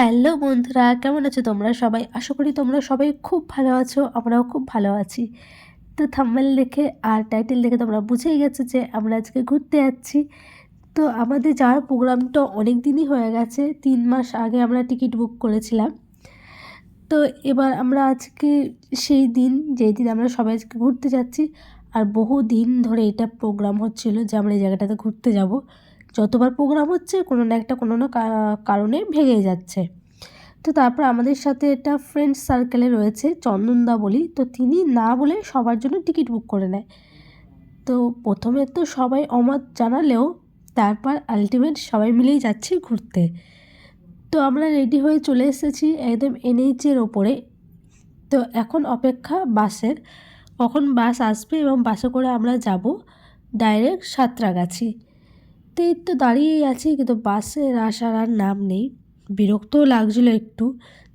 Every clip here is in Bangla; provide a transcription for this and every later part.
হ্যালো বন্ধুরা, কেমন আছো তোমরা? সবাই, আশা করি তোমরা সবাই খুব ভালো আছো, আমরাও খুব ভালো আছি। তো থাম্বেল দেখে আর টাইটেল দেখে তোমরা বুঝেই গেছো যে আমরা আজকে ঘুরতে যাচ্ছি। তো আমাদের যাওয়ার প্রোগ্রামটা অনেক দিনই হয়ে গেছে, তিন মাস আগে আমরা টিকিট বুক করেছিলাম। তো এবার আমরা আজকে সেই দিন, যেই দিন আমরা সবাই আজকে ঘুরতে যাচ্ছি, আর বহু দিন ধরে এটা প্রোগ্রাম হচ্ছিল যে আমরা এই জায়গাটাতে ঘুরতে যাব। যতবার প্রোগ্রাম হচ্ছে কোনো না একটা কোনো না কারণে ভেঙে যাচ্ছে। তো তারপর আমাদের সাথে একটা ফ্রেন্ড সার্কেলে রয়েছে, চন্দনদা বলি। তো তিনি না বলে সবার জন্য টিকিট বুক করে নেয়। তো প্রথমে তো সবাই অমত জানালেও তারপর আলটিমেট সবাই মিলেই যাচ্ছি ঘুরতে। তো আমরা রেডি হয়ে চলে এসেছি একদম এনএইচের ওপরে। তো এখন অপেক্ষা বাসের। কখন বাস আসবে এবং বাসে করে আমরা যাব? ডাইরেক্ট সাঁতরাগাছি। তো এই তো দাঁড়িয়েই আছি, কিন্তু বাসের আসার আর নাম নেই। বিরক্তও লাগছিল একটু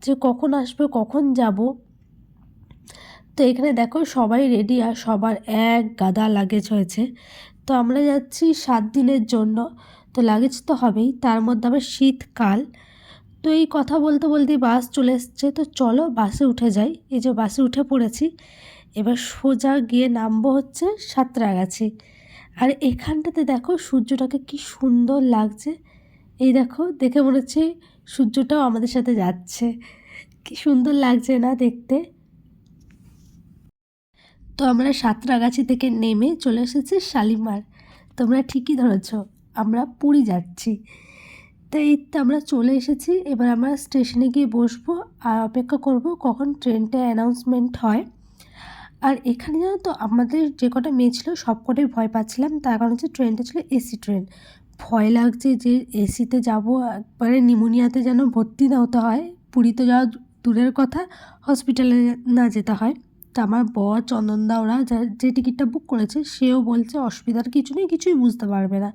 যে কখন আসবে, কখন যাব। তো এখানে দেখো সবাই রেডি আর সবার এক গাদা লাগেজ হয়েছে। তো আমরা যাচ্ছি সাত দিনের জন্য। তো লাগেজ তো হবেই, তার মধ্যে আবার শীতকাল। তো এই কথা বলতে বলতেই বাস চলে এসছে। তো চলো বাসে উঠে যাই। এই যে বাসে উঠে পড়েছি। এবার সোজা গিয়ে নামবো হচ্ছে সাঁতরাগাছি। আর এখানটাতে দেখো সূর্যটাকে কি সুন্দর লাগছে। এই দেখো, দেখে মনে হচ্ছে সূর্যটাও আমাদের সাথে যাচ্ছে। কি সুন্দর লাগছে না দেখতে? তো আমরা সাঁতরাগাছি থেকে নেমে চলে এসেছি শালিমার। তোমরা ঠিকই ধরেছ, আমরা পুরী যাচ্ছি। তো এই তো আমরা চলে এসেছি, এবার আমরা স্টেশনে গিয়ে বসবো আর অপেক্ষা করব কখন ট্রেনটা অ্যানাউন্সমেন্ট হয়। আর এখানে জানো তো, আমাদের যে কটা মেয়ে ছিল সব কটাই ভয় পাচ্ছিলাম, তার কারণ হচ্ছে ট্রেনটা ছিল এসি ট্রেন। ভয় লাগছে যে এসিতে যাব, একবারে নিমোনিয়াতে যেন ভর্তি না হতে হয় পুরীতে যাওয়া দূরের কথা, হসপিটালে না যেতে হয়। তা আমার বর চন্দনদা, ওরা যা- টিকিটটা বুক করেছে, সেও বলছে অসুবিধার কিছু নেই, কিছুই বুঝতে পারবে না।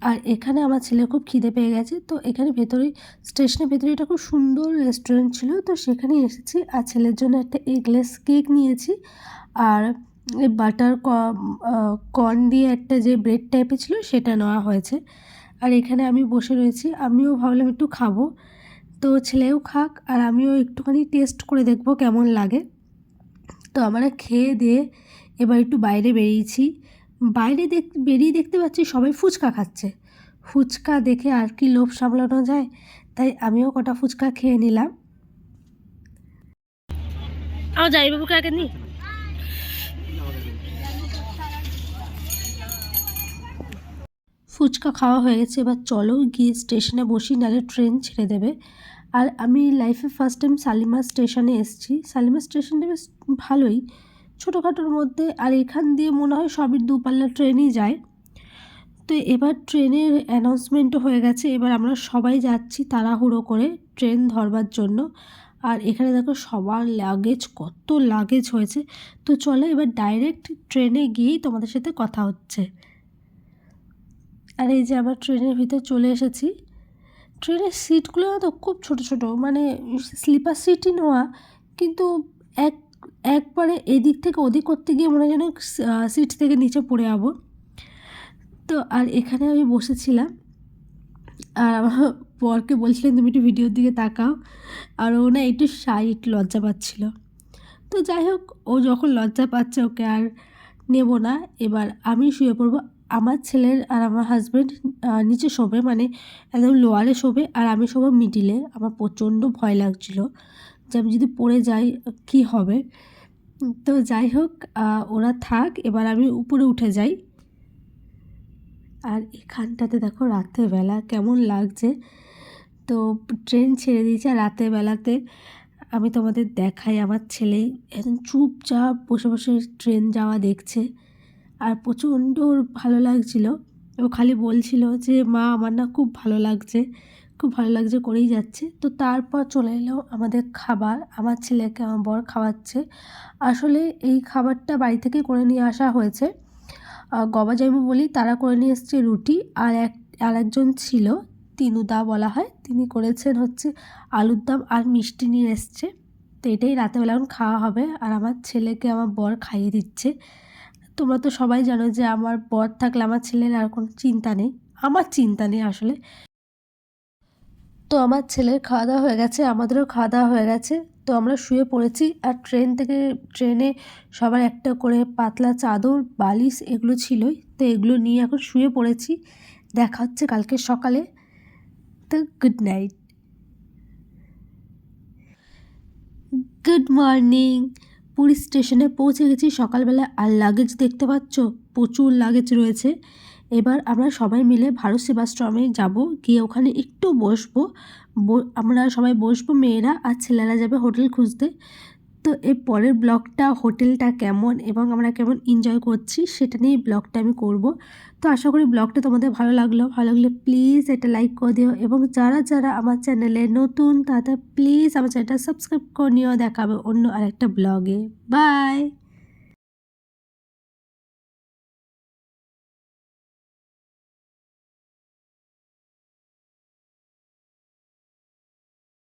আর এখানে আমার ছেলে খুব খিদে পেয়ে গেছে, তো এখানে ভেতরেই স্টেশনের ভেতরে একটা খুব সুন্দর রেস্টুরেন্ট ছিল, তো সেখানে এসেছি। আর ছেলের জন্য একটা এগলেস কেক নিয়েছি। আর এই বাটার কর্ন দিয়ে একটা যে ব্রেড টাইপের ছিল সেটা নেওয়া হয়েছে। আর এখানে আমি বসে রয়েছি। আমিও ভাবলাম একটু খাব। তো ছেলেও খাক আর আমিও একটুখানি টেস্ট করে দেখব কেমন লাগে। তো আমরা খেয়ে দিয়ে এবার একটু বাইরে বেরিয়েছি। বাইরে দেখ, বেরিয়ে দেখতে পাচ্ছি সবাই ফুচকা খাচ্ছে। ফুচকা দেখে আর কি লোভ সামলানো যায়, তাই আমিও কটা ফুচকা খেয়ে নিলাম। আমার যাই বাবুকে আগে নি। ফুচকা খাওয়া হয়ে গেছে, এবার চলো গিয়ে স্টেশনে বসি, নাহলে ট্রেন ছেড়ে দেবে। আর আমি লাইফে ফার্স্ট টাইম শালিমার স্টেশনে এসেছি। শালিমার স্টেশনটা বেশ ভালোই। ছোটোখাটোর মধ্যে, আর এখান দিয়ে মনে হয় সবই দুপাল্লা ট্রেনই যায়। তো এবার ট্রেনের অ্যানাউন্সমেন্টও হয়ে গেছে, এবার আমরা সবাই যাচ্ছি তাড়াহুড়ো করে ট্রেন ধরবার জন্য। আর এখানে দেখো সবার লাগেজ কত লাগেজ হয়েছে। তো চলো এবার ডাইরেক্ট ট্রেনে গিয়েই তোমাদের সাথে কথা হচ্ছে। আর এই যে আমরা ট্রেনের ভিতর চলে এসেছি। ট্রেনের সিটগুলো তো খুব ছোট ছোট মানে স্লিপার সিটই নেওয়া, কিন্তু এক, একবারে এদিক থেকে ওদিক করতে গিয়ে মনে যেন সিট থেকে নিচে পড়ে যাব। তো আর এখানে আমি বসেছিলাম। আর আমার বরকে বলছিলেন তুমি একটু ভিডিওর দিকে তাকাও। আর ও না একটু সাই একটু লজ্জা পাচ্ছিল। তো যাই হোক, ও যখন লজ্জা পাচ্ছে ওকে আর নেব না, এবার আমি শুয়ে পড়ব আমার ছেলের আর আমার হাজব্যান্ড নিচে শোবে মানে একদম লোয়ারে শোবে আর আমি শোবো মিডিলে আমার প্রচণ্ড ভয় লাগছিল যে আমি যদি পড়ে যাই, কি হবে? তো যাই হোক ওরা থাক, এবার আমি উপরে উঠে যাই। আর এখানটাতে দেখো রাতের বেলা কেমন লাগছে। তো ট্রেন ছেড়ে দিয়েছে আর রাতের বেলাতে আমি তোমাদের দেখাই। আমার ছেলে একদম চুপচাপ বসে বসে ট্রেন যাওয়া দেখছে। আর প্রচণ্ড ওর ভালো লাগছিল। ও খালি বলছিল যে মা আমার না খুব ভালো লাগছে। খুব ভালো লাগছে করেই যাচ্ছে। তো তারপর চলে এলো আমাদের খাবার। আমার ছেলেকে আমার বর খাওয়াচ্ছে। আসলে এই খাবারটা বাড়ি থেকে করে নিয়ে আসা হয়েছে। আহ, গবাজাইমু বলি তারা করে নিয়ে এসছে রুটি আর এক আর একজন ছিল তিনুদা বলা হয়। তিনি করেছেন হচ্ছে আলুর দম আর মিষ্টি নিয়ে এসছে। তো এটাই রাতেবেলা এখন খাওয়া হবে। আর আমার ছেলেকে আমার বর খাইয়ে দিচ্ছে। তোমরা তো সবাই জানো যে আমার বর থাকলে আমার ছেলের আর কোনো চিন্তা নেই। আমার চিন্তা নেই আসলে। তো আমার ছেলের খাওয়া দাওয়া হয়ে গেছে, আমাদেরও খাওয়া দাওয়া হয়ে গেছে। তো আমরা শুয়ে পড়েছি আর ট্রেন থেকে, ট্রেনে সবার একটা করে পাতলা চাদর, বালিশ এগুলো ছিলই। তো এগুলো নিয়ে এখন শুয়ে পড়েছি। দেখা হচ্ছে কালকে সকালে। তো good night. Good morning. Puri স্টেশনে পৌঁছে গেছি সকালবেলা। আর লাগেজ দেখতে পাচ্ছ? প্রচুর লাগেজ রয়েছে। এবার আমরা সবাই মিলে ভারত সেবাশ্রমে যাব। গিয়ে ওখানে একটু বসবো। আমরা সবাই বসবো, মেয়েরা আর ছেলেরা যাবে হোটেল খুঁজতে। তো এর পরের ব্লগটা হোটেলটা কেমন এবং আমরা কেমন এনজয় করছি সেটা নিয়ে ব্লগটা আমি করব। তো আশা করি ব্লগটা তোমাদের ভালো লাগল। ভালো লাগলে প্লিজ এটা লাইক করে দিও এবং যারা যারা আমার চ্যানেলে নতুন তাদের প্লিজ আমার চ্যানেলটা সাবস্ক্রাইব করে নিও। দেখাবে অন্য আরেকটা ব্লগে। বাই